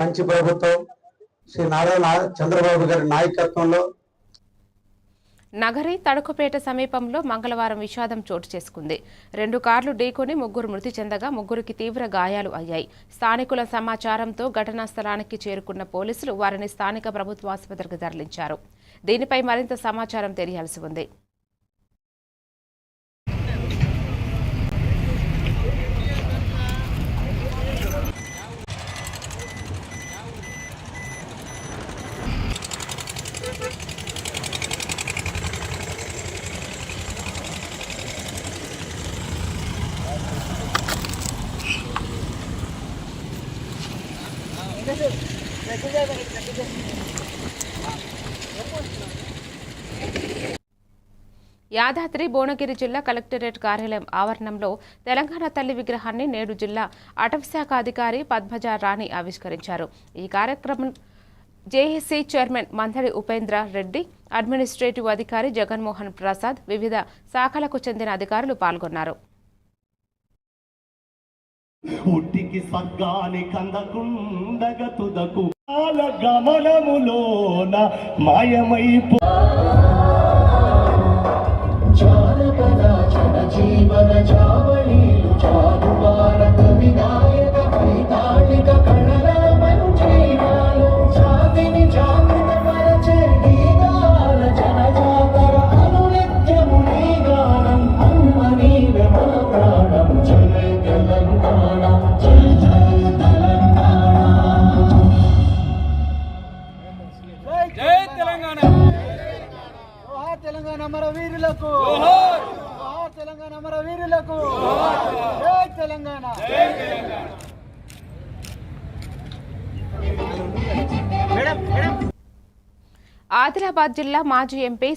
మంచి ప్రభుత్వం. శ్రీ నారా చంద్రబాబు గారి నాయకత్వంలో నగరి తడకపేట సమీపంలో మంగళవారం విషాదం చోటు చేసుకుంది. రెండు కార్లు ఢీకొని ముగ్గురు మృతి చెందగా ముగ్గురికి తీవ్ర గాయాలు అయ్యాయి. స్థానికుల సమాచారంతో ఘటనా స్థలానికి చేరుకున్న పోలీసులు వారిని స్థానిక ప్రభుత్వ ఆసుపత్రికి తరలించారు. దీనిపై మరింత సమాచారం తెలియాల్సి ఉంది. యాదాద్రి భువనగిరి జిల్లా కలెక్టరేట్ కార్యాలయం ఆవరణంలో తెలంగాణ తల్లి విగ్రహాన్ని నేడు జిల్లా అటవీశాఖ అధికారి పద్మజ రాణి ఆవిష్కరించారు. ఈ కార్యక్రమం JAC chairman Mandadi Upendra Reddy administrative అధికారి జగన్మోహన్ ప్రసాద్ వివిధ శాఖలకు చెందిన అధికారులు పాల్గొన్నారు. ఉట్టికి సగ్గాని కందకుండగ తుదకు కాల గమనములోన మాయమైపో జానపద జన జీవన జావళీలు చారువారక తెలంగాణ. తెలంగాణ అమర వీరులకు. తెలంగాణ అమర వీరులకు. జై తెలంగాణ. ఆదిలాబాద్ జిల్లా మాజీ ఎంపీ